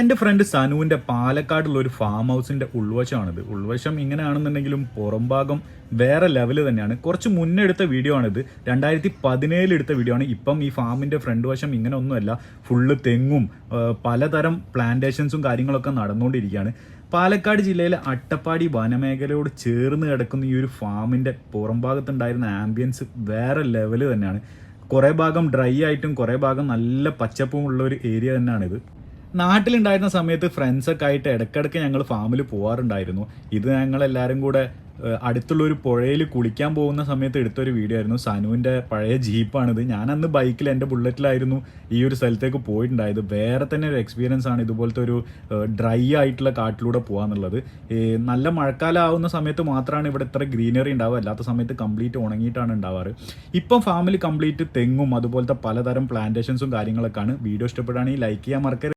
എന്റെ ഫ്രണ്ട് സനുവിന്റെ പാലക്കാടുള്ള ഒരു ഫാം ഹൗസിന്റെ ഉൾവശമാണിത്. ഉൾവശം ഇങ്ങനെയാണെന്നുണ്ടെങ്കിലും പുറം ഭാഗം വേറെ ലെവൽ തന്നെയാണ്. കുറച്ച് മുന്നേ എടുത്ത വീഡിയോ ആണിത്. രണ്ടായിരത്തി പതിനേഴിൽ എടുത്ത വീഡിയോ ആണ്. ഇപ്പം ഈ ഫാമിന്റെ ഫ്രണ്ട് വശം ഇങ്ങനെ ഒന്നുമല്ല ഫുള്ള് തെങ്ങും പലതരം പ്ലാന്റേഷൻസും കാര്യങ്ങളൊക്കെ നടന്നുകൊണ്ടിരിക്കുകയാണ്. പാലക്കാട് ജില്ലയിലെ അട്ടപ്പാടി വനമേഖലയോട് ചേർന്ന് കിടക്കുന്ന ഈ ഒരു ഫാമിന്റെ പുറം ഭാഗത്തുണ്ടായിരുന്ന ആംബിയൻസ് വേറെ ലെവൽ തന്നെയാണ്. കുറേ ഭാഗം ഡ്രൈ ആയിട്ടും കുറേ ഭാഗം നല്ല പച്ചപ്പും ഉള്ള ഒരു ഏരിയ തന്നെയാണിത്. നാട്ടിലുണ്ടായിരുന്ന സമയത്ത് ഫ്രണ്ട്സൊക്കെ ആയിട്ട് ഇടയ്ക്കിടയ്ക്ക് ഞങ്ങൾ ഫാമിൽ പോകാറുണ്ടായിരുന്നു ഇത് ഞങ്ങൾ എല്ലാവരും കൂടെ അടുത്തുള്ള ഒരു പുഴയിൽ കുളിക്കാൻ പോകുന്ന സമയത്ത് എടുത്തൊരു വീഡിയോ ആയിരുന്നു. സനുവിന്റെ പഴയ ജീപ്പാണിത് ഞാൻ അന്ന് ബൈക്കിൽ എന്റെ ബുള്ളറ്റിലായിരുന്നു ഈ ഒരു സ്ഥലത്തേക്ക് പോയിട്ടുണ്ടായത്. വേറെ തന്നെ ഒരു എക്സ്പീരിയൻസ് ആണ് ഇതുപോലത്തെ ഒരു ഡ്രൈ ആയിട്ടുള്ള കാട്ടിലൂടെ പോകാന്നുള്ളത് നല്ല മഴക്കാലം ആവുന്ന സമയത്ത് മാത്രമാണ് ഇവിടെ ഇത്ര ഗ്രീനറി ഉണ്ടാവുക. അല്ലാത്ത സമയത്ത് കംപ്ലീറ്റ് ഉണങ്ങിയിട്ടാണ് ഉണ്ടാവാറ്. ഇപ്പം ഫാമിൽ കംപ്ലീറ്റ് തെങ്ങും അതുപോലത്തെ പലതരം പ്ലാന്റേഷൻസും കാര്യങ്ങളൊക്കെയാണ്. വീഡിയോ ഇഷ്ടപ്പെടുകയാണെങ്കിൽ ലൈക്ക് ചെയ്യാൻ മറക്കരുത്.